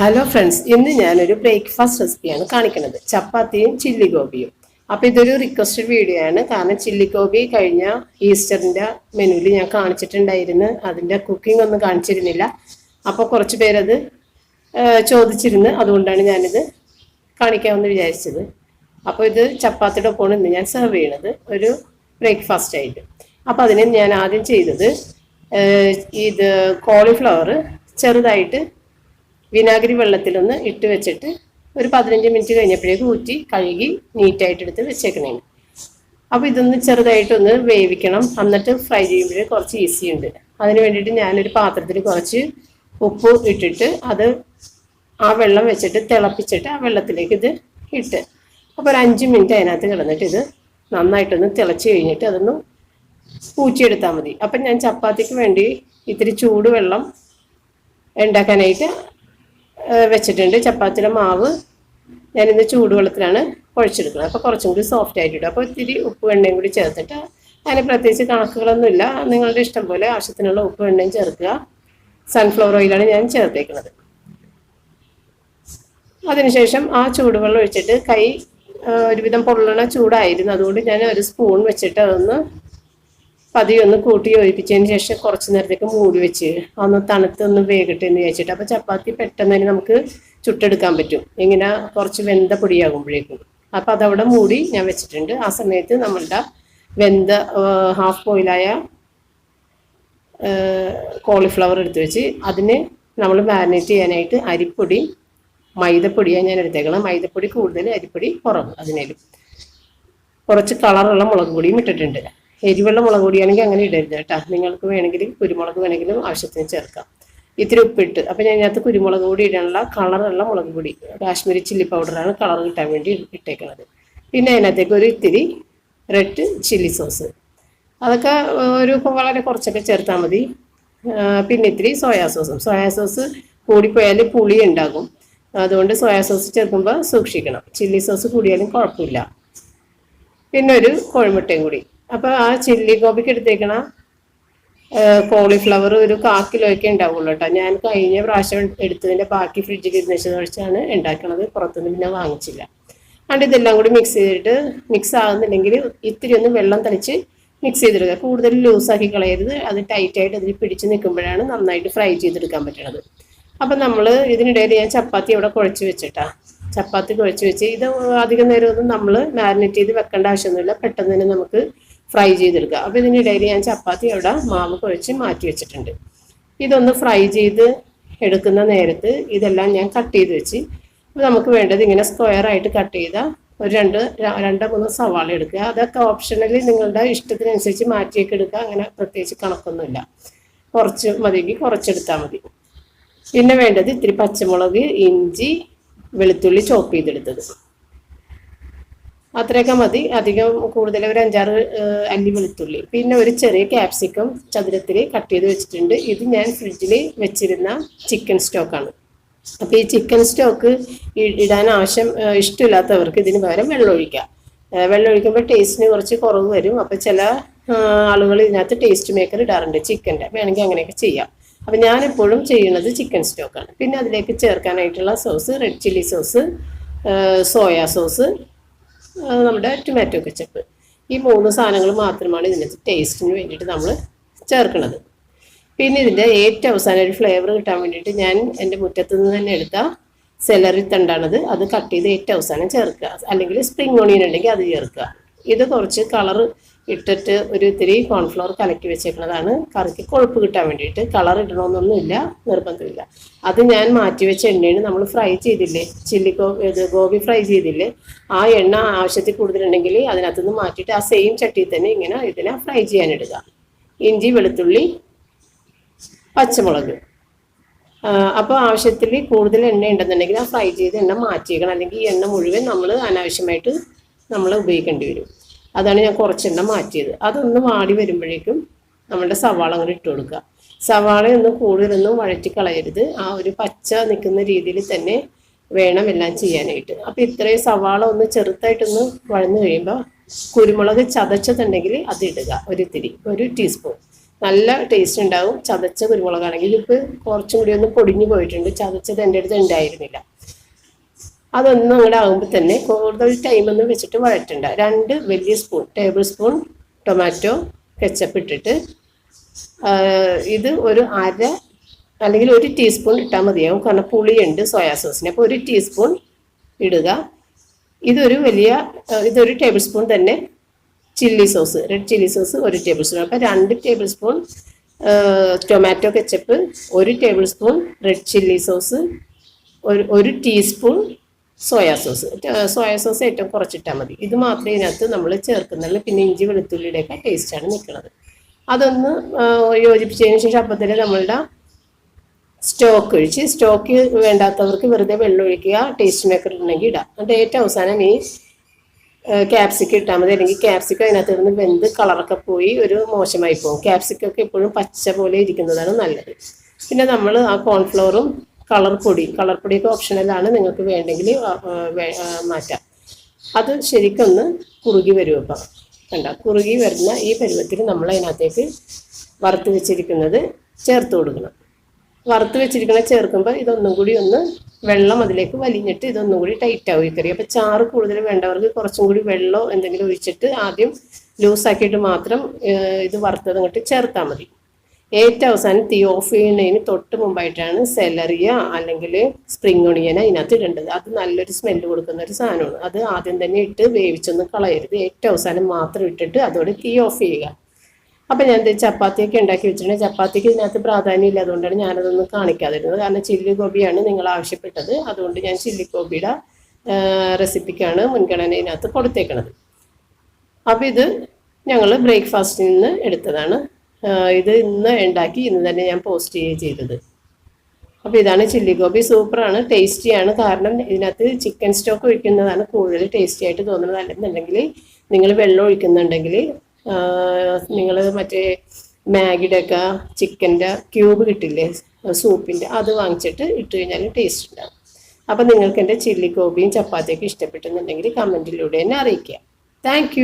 Hello friends ഇന്ന് ഞാനൊരു breakfast റെസിപ്പിയാണ് കാണിക്കുന്നത്. ചപ്പാത്തിയും ചില്ലി ഗോപിയും അപ്പോൾ ഇതൊരു റിക്വസ്റ്റഡ് വീഡിയോ ആണ്. കാരണം ചില്ലി ഗോപി കഴിഞ്ഞ ഈസ്റ്ററിന്റെ മെനുവിൽ ഞാൻ കാണിച്ചിട്ടുണ്ടായിരുന്നു. അതിന്റെ കുക്കിംഗ് ഒന്നും കാണിച്ചിരുന്നില്ല. അപ്പോൾ കുറച്ച് പേരത് ചോദിച്ചിരുന്നു. അതുകൊണ്ടാണ് ഞാനിത് കാണിക്കാമെന്ന് വിചാരിച്ചത്. അപ്പോൾ ഇത് ചപ്പാത്തിയുടെ ഒപ്പമാണ് ഇന്ന് ഞാൻ സെർവ് ചെയ്യണത്. ഒരു ബ്രേക്ക്ഫാസ്റ്റ് ആയിട്ട്. അപ്പോൾ അതിന് ഞാൻ ആദ്യം ചെയ്തത് ഇത് കോളിഫ്ലവർ ചെറുതായിട്ട് വിനാഗിരി വെള്ളത്തിലൊന്ന് ഇട്ട് വെച്ചിട്ട് ഒരു പതിനഞ്ച് മിനിറ്റ് കഴിഞ്ഞപ്പോഴേക്ക് ഊറ്റി കഴുകി നീറ്റായിട്ട് എടുത്ത് വെച്ചേക്കണേ അപ്പോൾ ഇതൊന്ന് ചെറുതായിട്ടൊന്ന് വേവിക്കണം. എന്നിട്ട് ഫ്രൈ ചെയ്യുമ്പോൾ കുറച്ച് ഈസി ഉണ്ട്. അതിന് വേണ്ടിയിട്ട് ഞാനൊരു പാത്രത്തിൽ കുറച്ച് ഉപ്പ് ഇട്ടിട്ട് അത് ആ വെള്ളം വെച്ചിട്ട് തിളപ്പിച്ചിട്ട് ആ വെള്ളത്തിലേക്ക് ഇത് ഇട്ട് അപ്പോൾ ഒരു അഞ്ച് മിനിറ്റ് അതിനകത്ത് കിടന്നിട്ട് ഇത് നന്നായിട്ടൊന്ന് തിളച്ച് കഴിഞ്ഞിട്ട് അതൊന്ന് ഊറ്റിയെടുത്താൽ മതി. അപ്പം ഞാൻ ചപ്പാത്തിക്ക് വേണ്ടി ഇത്തിരി ചൂടുവെള്ളം ഉണ്ടാക്കാനായിട്ട് വെച്ചിട്ടുണ്ട്. ചപ്പാത്തിയുടെ മാവ് ഞാനിന്ന് ചൂടുവെള്ളത്തിലാണ് കുഴച്ചെടുക്കുന്നത് അപ്പോൾ കുറച്ചും കൂടി സോഫ്റ്റ് ആയിട്ടിടും. അപ്പോൾ ഇത്തിരി ഉപ്പ് എണ്ണയും കൂടി ചേർത്തിട്ട് അതിന് പ്രത്യേകിച്ച് കണക്കുകളൊന്നുമില്ല. നിങ്ങളുടെ ഇഷ്ടം പോലെ ആവശ്യത്തിനുള്ള ഉപ്പ് എണ്ണയും ചേർക്കുക. സൺഫ്ലവർ ഓയിലാണ് ഞാൻ ചേർത്തേക്കുന്നത്. അതിനുശേഷം ആ ചൂടുവെള്ളം ഒഴിച്ചിട്ട് കൈ ഒരുവിധം പൊള്ളണ ചൂടായിരുന്നു. അതുകൊണ്ട് ഞാൻ ഒരു സ്പൂൺ വെച്ചിട്ട് അതൊന്ന് പതിയെ ഒന്ന് കൂട്ടി യോജിപ്പിച്ചതിന് ശേഷം കുറച്ച് നേരത്തേക്ക് മൂടി വെച്ച് ഒന്ന് തണുത്ത് ഒന്ന് വേകട്ടെ എന്ന് വിചാരിച്ചിട്ട്. അപ്പോൾ ചപ്പാത്തി പെട്ടെന്ന് തന്നെ നമുക്ക് ചുട്ടെടുക്കാൻ പറ്റും. ഇങ്ങനെ കുറച്ച് വെന്ത പൊടിയാകുമ്പോഴേക്കും. അപ്പോൾ അതവിടെ മൂടി ഞാൻ വെച്ചിട്ടുണ്ട്. ആ സമയത്ത് നമ്മളുടെ വെന്ത ഹാഫ് ബോയിലായ കോളിഫ്ലവർ എടുത്ത് വെച്ച് അതിന് നമ്മൾ മാരിനേറ്റ് ചെയ്യാനായിട്ട് അരിപ്പൊടി മൈദപ്പൊടിയാണ് ഞാൻ എടുത്തേക്കണം മൈദപ്പൊടി കൂടുതൽ അരിപ്പൊടി കുറവ് അതിനേലും. കുറച്ച് കളറുള്ള മുളക് പൊടിയും ഇട്ടിട്ടുണ്ട്. എരിവുള്ള മുളക് പൊടിയാണെങ്കിൽ അങ്ങനെ ഇടരുത് കേട്ടോ. നിങ്ങൾക്ക് വേണമെങ്കിൽ കുരുമുളക് വേണമെങ്കിലും ആവശ്യത്തിന് ചേർക്കാം. ഇത്തിരി ഉപ്പിട്ട്. അപ്പം ഞാൻ ഇതിനകത്ത് കുരുമുളക് പൊടി ഇടാനുള്ള കളറുള്ള മുളക് പൊടി. കാശ്മീരി ചില്ലി പൗഡറാണ് കളർ കിട്ടാൻ വേണ്ടി ഇട്ടേക്കുന്നത് പിന്നെ അതിനകത്തേക്ക് ഒരു ഇത്തിരി റെഡ് ചില്ലി സോസ് അതൊക്കെ ഒരു വളരെ കുറച്ചൊക്കെ ചേർത്താൽ മതി. പിന്നെ ഇത്തിരി സോയാ സോസും സോയാ സോസ് കൂടിപ്പോയാൽ പുളി ഉണ്ടാകും. അതുകൊണ്ട് സോയാ സോസ് ചേർക്കുമ്പോൾ സൂക്ഷിക്കണം. ചില്ലി സോസ് കൂടിയാലും കുഴപ്പമില്ല. പിന്നെ ഒരു കോഴിമുട്ടയും കൂടി. അപ്പോൾ ആ ചില്ലി ഗോപിക്ക് എടുത്തേക്കണ കോളിഫ്ലവർ ഒരു കാ ഒക്കെ ഉണ്ടാവുള്ളൂ കേട്ടോ ഞാൻ കഴിഞ്ഞ പ്രാവശ്യം എടുത്തതിന്റെ ബാക്കി ഫ്രിഡ്ജിൽ ഇരുന്ന് വെച്ചാണ് ഉണ്ടാക്കണത്. പുറത്തുനിന്ന് പിന്നെ വാങ്ങിച്ചില്ല. അതുകൊണ്ട് ഇതെല്ലാം കൂടി മിക്സ് ചെയ്തിട്ട് മിക്സ് ആകുന്നില്ലെങ്കിൽ ഇത്തിരി ഒന്ന് വെള്ളം തളിച്ച് മിക്സ് ചെയ്തെടുക്കുക കൂടുതൽ ലൂസാക്കി കളയരുത്. അത് ടൈറ്റായിട്ട് അതിൽ പിടിച്ച് നിൽക്കുമ്പോഴാണ് നന്നായിട്ട് ഫ്രൈ ചെയ്തെടുക്കാൻ പറ്റണത്. അപ്പം നമ്മൾ ഇതിനിടയിൽ ഞാൻ ചപ്പാത്തി അവിടെ കുഴച്ച് വെച്ചിട്ടാ. ചപ്പാത്തി കുഴച്ച് വെച്ച് ഇത് അധികം നേരമൊന്നും നമ്മൾ മാരിനേറ്റ് ചെയ്ത് വെക്കേണ്ട ആവശ്യമൊന്നുമില്ല. പെട്ടെന്ന് തന്നെ നമുക്ക് ഫ്രൈ ചെയ്തെടുക്കുക. അപ്പോൾ ഇതിനിടയിൽ ഞാൻ ചപ്പാത്തി അവിടെ മാവ് കുഴച്ച് മാറ്റി വെച്ചിട്ടുണ്ട്. ഇതൊന്ന് ഫ്രൈ ചെയ്ത് എടുക്കുന്ന നേരത്ത് ഇതെല്ലാം ഞാൻ കട്ട് ചെയ്ത് വെച്ച് അപ്പോൾ നമുക്ക് വേണ്ടത് ഇങ്ങനെ സ്ക്വയർ ആയിട്ട് കട്ട് ചെയ്ത ഒരു രണ്ട് രണ്ട് മൂന്ന് സവാള എടുക്കുക. അതൊക്കെ ഓപ്ഷണലി നിങ്ങളുടെ ഇഷ്ടത്തിനനുസരിച്ച് മാറ്റിയൊക്കെ എടുക്കുക. അങ്ങനെ പ്രത്യേകിച്ച് കണക്കൊന്നുമില്ല. കുറച്ച് മതിയെങ്കിൽ കുറച്ചെടുത്താൽ മതി. പിന്നെ വേണ്ടത് ഇത്തിരി പച്ചമുളക് ഇഞ്ചി വെളുത്തുള്ളി ചോപ്പ് ചെയ്തെടുത്തത്. അത്രയൊക്കെ മതി. അധികം കൂടുതൽ ഒരു അഞ്ചാറ് അല്ലി വെളുത്തുള്ളി. പിന്നെ ഒരു ചെറിയ ക്യാപ്സിക്കം ചതുരത്തിൽ കട്ട് ചെയ്ത് വെച്ചിട്ടുണ്ട്. ഇത് ഞാൻ ഫ്രിഡ്ജിൽ വെച്ചിരുന്ന ചിക്കൻ സ്റ്റോക്കാണ് അപ്പോൾ ഈ ചിക്കൻ സ്റ്റോക്ക് ഇടാൻ ആവശ്യം ഇഷ്ടമില്ലാത്തവർക്ക് ഇതിന് പകരം വെള്ളം ഒഴിക്കാം. വെള്ളം ഒഴിക്കുമ്പോൾ ടേസ്റ്റിന് കുറച്ച് കുറവ് വരും. അപ്പോൾ ചില ആളുകൾ ഇതിനകത്ത് ടേസ്റ്റ് മേക്കർ ഇടാറുണ്ട് ചിക്കന്റെ വേണമെങ്കിൽ അങ്ങനെയൊക്കെ ചെയ്യാം. അപ്പം ഞാനെപ്പോഴും ചെയ്യുന്നത് ചിക്കൻ സ്റ്റോക്കാണ് പിന്നെ അതിലേക്ക് ചേർക്കാനായിട്ടുള്ള sauce red chilli sauce soya sauce നമ്മുടെ ടൊമാറ്റോ കെച്ചപ്പ് ഈ മൂന്ന് സാധനങ്ങൾ മാത്രമാണ് ഇതിനകത്ത് ടേസ്റ്റിന് വേണ്ടിയിട്ട് നമ്മൾ ചേർക്കുന്നത്. പിന്നെ ഇതിന്റെ ഏറ്റവും അവസാനം ഒരു ഫ്ലേവർ കിട്ടാൻ വേണ്ടിയിട്ട് ഞാൻ എന്റെ മുറ്റത്തു നിന്ന് തന്നെ എടുത്ത സെലറി തണ്ടാണത്. അത് കട്ട് ചെയ്ത് ഏറ്റവും അവസാനം ചേർക്കുക. അല്ലെങ്കിൽ സ്പ്രിംഗ് ഓണിയൻ ഉണ്ടെങ്കിൽ അത് ചേർക്കുക. ഇത് കുറച്ച് കളർ ഇട്ടിട്ട് ഒരു ഇത്തിരി കോൺഫ്ലവർ കലക്കി വെച്ചേക്കുന്നതാണ്. കറിക്ക് കൊഴുപ്പ് കിട്ടാൻ വേണ്ടിയിട്ട്. കളർ ഇടണമെന്നൊന്നുമില്ല നിർബന്ധമില്ല. അത് ഞാൻ മാറ്റി വെച്ച എണ്ണയാണ് നമ്മൾ ഫ്രൈ ചെയ്തില്ലേ? ചില്ലി ഗോ ഇത് ഗോബി ഫ്രൈ ചെയ്തില്ലേ? ആ എണ്ണ ആവശ്യത്തിൽ കൂടുതലുണ്ടെങ്കിൽ അതിനകത്തുനിന്ന് മാറ്റിയിട്ട് ആ സെയിം ചട്ടിയിൽ തന്നെ ഇങ്ങനെ ഇതിനെ ഫ്രൈ ചെയ്യാനിടുക. ഇഞ്ചി വെളുത്തുള്ളി പച്ചമുളക്. അപ്പോൾ ആവശ്യത്തിൽ കൂടുതൽ എണ്ണ ഉണ്ടെന്നുണ്ടെങ്കിൽ ആ ഫ്രൈ ചെയ്ത് എണ്ണ മാറ്റിയേക്കണം. അല്ലെങ്കിൽ ഈ എണ്ണ മുഴുവൻ നമ്മൾ അനാവശ്യമായിട്ട് നമ്മൾ ഉപയോഗിക്കേണ്ടി വരും. അതാണ് ഞാൻ കുറച്ചെണ്ണം മാറ്റിയത്. അതൊന്ന് വാടി വരുമ്പോഴേക്കും നമ്മളുടെ സവാള അങ്ങനെ ഇട്ട് കൊടുക്കുക. സവാളയൊന്നും കൂടുതലൊന്നും വഴറ്റി കളയരുത്. ആ ഒരു പച്ച നിൽക്കുന്ന രീതിയിൽ തന്നെ വേണം എല്ലാം ചെയ്യാനായിട്ട്. അപ്പോൾ ഇത്രയും സവാള ഒന്ന് ചെറുതായിട്ടൊന്ന് വഴന്നു കഴിയുമ്പോൾ കുരുമുളക് ചതച്ചതുണ്ടെങ്കിൽ അത് ഇടുക ഒരു ഇത്തിരി ഒരു ടീസ്പൂൺ. നല്ല ടേസ്റ്റ് ഉണ്ടാവും. ചതച്ച കുരുമുളകാണെങ്കിൽ ഇപ്പോൾ കുറച്ചും കൂടി ഒന്ന് പൊടിഞ്ഞു പോയിട്ടുണ്ട്. ചതച്ചത് എന്റെ അടുത്ത് ഉണ്ടായിരുന്നില്ല. അതൊന്നും അങ്ങോട്ട് ആകുമ്പോൾ തന്നെ കൂടുതൽ ടൈമൊന്നും വെച്ചിട്ട് വഴറ്റണ്ട. രണ്ട് വലിയ spoon tablespoon tomato ketchup ഇട്ടിട്ട് ഇത് ഒരു അര അല്ലെങ്കിൽ ഒരു ടീസ്പൂൺ ഇട്ടാൽ മതിയാവും. കാരണം പുളിയുണ്ട് സോയാ സോസിന് അപ്പോൾ ഒരു ടീസ്പൂൺ ഇടുക. ഇതൊരു വലിയ ഇതൊരു ടേബിൾ സ്പൂൺ തന്നെ chilli sauce red chilli sauce ഒരു ടേബിൾ സ്പൂൺ അപ്പോൾ രണ്ട് ടേബിൾ സ്പൂൺ ടൊമാറ്റോ കെച്ചപ്പ് ഒരു tablespoon red chilli sauce ഒരു ഒരു teaspoon soya sauce. Soya sauce ഏറ്റവും കുറച്ചിട്ടാൽ മതി. ഇത് മാത്രമേ ഇതിനകത്ത് നമ്മൾ ചേർക്കുന്നുള്ളൂ പിന്നെ ഇഞ്ചി വെളുത്തുള്ളിയുടെയൊക്കെ ടേസ്റ്റാണ് നിൽക്കുന്നത് അതൊന്ന് യോജിപ്പിച്ചതിന് ശേഷം അപ്പം തന്നെ നമ്മളുടെ സ്റ്റോക്ക് ഒഴിച്ച് സ്റ്റോക്ക് വേണ്ടാത്തവർക്ക് വെറുതെ വെള്ളം ഒഴിക്കുക ടേസ്റ്റ് മേക്കർ ഉണ്ടെങ്കിൽ ഇടാം. എന്നിട്ട് ഏറ്റവും അവസാനം ഈ ക്യാപ്സിക്കം ഇട്ടാൽ മതി. അല്ലെങ്കിൽ ക്യാപ്സിക്കം അതിനകത്ത് നിന്ന് വെന്ത് കളറൊക്കെ പോയി ഒരു മോശമായി പോകും. ക്യാപ്സിക്കൊക്കെ എപ്പോഴും പച്ച പോലെ ഇരിക്കുന്നതാണ് നല്ലത്. പിന്നെ നമ്മൾ ആ കോൺഫ്ലോറും കളർ പൊടി കളർ പൊടിയൊക്കെ ഓപ്ഷണലാണ് നിങ്ങൾക്ക് വേണ്ടെങ്കിൽ മാറ്റാം. അത് ശരിക്കൊന്ന് കുറുകി വരും അപ്പം. കണ്ട? കുറുകി വരുന്ന ഈ പരുവത്തിൽ നമ്മൾ അതിനകത്തേക്ക് വറുത്ത് വെച്ചിരിക്കുന്നത് ചേർത്ത് കൊടുക്കണം. വറുത്ത് വെച്ചിരിക്കുന്നത് ചേർക്കുമ്പോൾ ഇതൊന്നും കൂടി ഒന്ന് വെള്ളം അതിലേക്ക് വലിഞ്ഞിട്ട് ഇതൊന്നും കൂടി ടൈറ്റ് ആവും ഈ കറി. അപ്പോൾ ചാറ് കൂടുതൽ വേണ്ടവർക്ക് കുറച്ചും കൂടി വെള്ളമോ എന്തെങ്കിലും ഒഴിച്ചിട്ട് ആദ്യം ലൂസാക്കിയിട്ട് മാത്രം ഇത് വറുത്തത് അങ്ങോട്ട് ചേർത്താൽ മതി. ഏറ്റവും അവസാനം തീ തൊട്ട് മുമ്പായിട്ടാണ് സെലറിയ അല്ലെങ്കിൽ സ്പ്രിംഗ് ഒണിയന അതിനകത്ത് ഇടേണ്ടത്. അത് നല്ലൊരു സ്മെല്ല് കൊടുക്കുന്ന ഒരു സാധനമാണ്. അത് ആദ്യം തന്നെ ഇട്ട് വേവിച്ചൊന്നും കളയരുത്. ഏറ്റവും അവസാനം മാത്രം ഇട്ടിട്ട് അതോടെ തീ ഓഫ് ചെയ്യുക. അപ്പം ഞാൻ ചപ്പാത്തിയൊക്കെ ഉണ്ടാക്കി വെച്ചിട്ടുണ്ട്. ചപ്പാത്തിക്ക് ഇതിനകത്ത് പ്രാധാന്യം ഇല്ല അതുകൊണ്ടാണ് ഞാനതൊന്നും കാണിക്കാതിരുന്നത്. കാരണം ചില്ലി ഗോപിയാണ് നിങ്ങൾ ആവശ്യപ്പെട്ടത്. അതുകൊണ്ട് ഞാൻ ചില്ലി ഗോപിയുടെ റെസിപ്പിക്കാണ് മുൻഗണന ഇതിനകത്ത് കൊടുത്തേക്കണത്. അപ്പം ഇത് ഞങ്ങൾ ബ്രേക്ക്ഫാസ്റ്റിൽ നിന്ന് എടുത്തതാണ്. ഇത് ഇന്ന് ഉണ്ടാക്കി ഇന്ന് തന്നെ ഞാൻ പോസ്റ്റ് ചെയ്യുകയും ചെയ്തത്. അപ്പോൾ ഇതാണ് ചില്ലി ഗോബി സൂപ്പറാണ് ടേസ്റ്റിയാണ് കാരണം ഇതിനകത്ത് ചിക്കൻ സ്റ്റോക്ക് ഒഴിക്കുന്നതാണ് കൂടുതൽ ടേസ്റ്റി ആയിട്ട് തോന്നുന്നത്. അല്ലെന്നുണ്ടെങ്കിൽ നിങ്ങൾ വെള്ളം ഒഴിക്കുന്നുണ്ടെങ്കിൽ നിങ്ങൾ മറ്റേ മാഗിയുടെ ഒക്കെ ചിക്കന്റെ ക്യൂബ് കിട്ടില്ലേ സൂപ്പിന്റെ അത് വാങ്ങിച്ചിട്ട് ഇട്ട് കഴിഞ്ഞാൽ ടേസ്റ്റ് ഉണ്ടാകും അപ്പോൾ നിങ്ങൾക്ക് എന്റെ ചില്ലി ഗോപിയും ചപ്പാത്തിയൊക്കെ ഇഷ്ടപ്പെട്ടെന്നുണ്ടെങ്കിൽ കമന്റിലൂടെ തന്നെ അറിയിക്കുക. താങ്ക്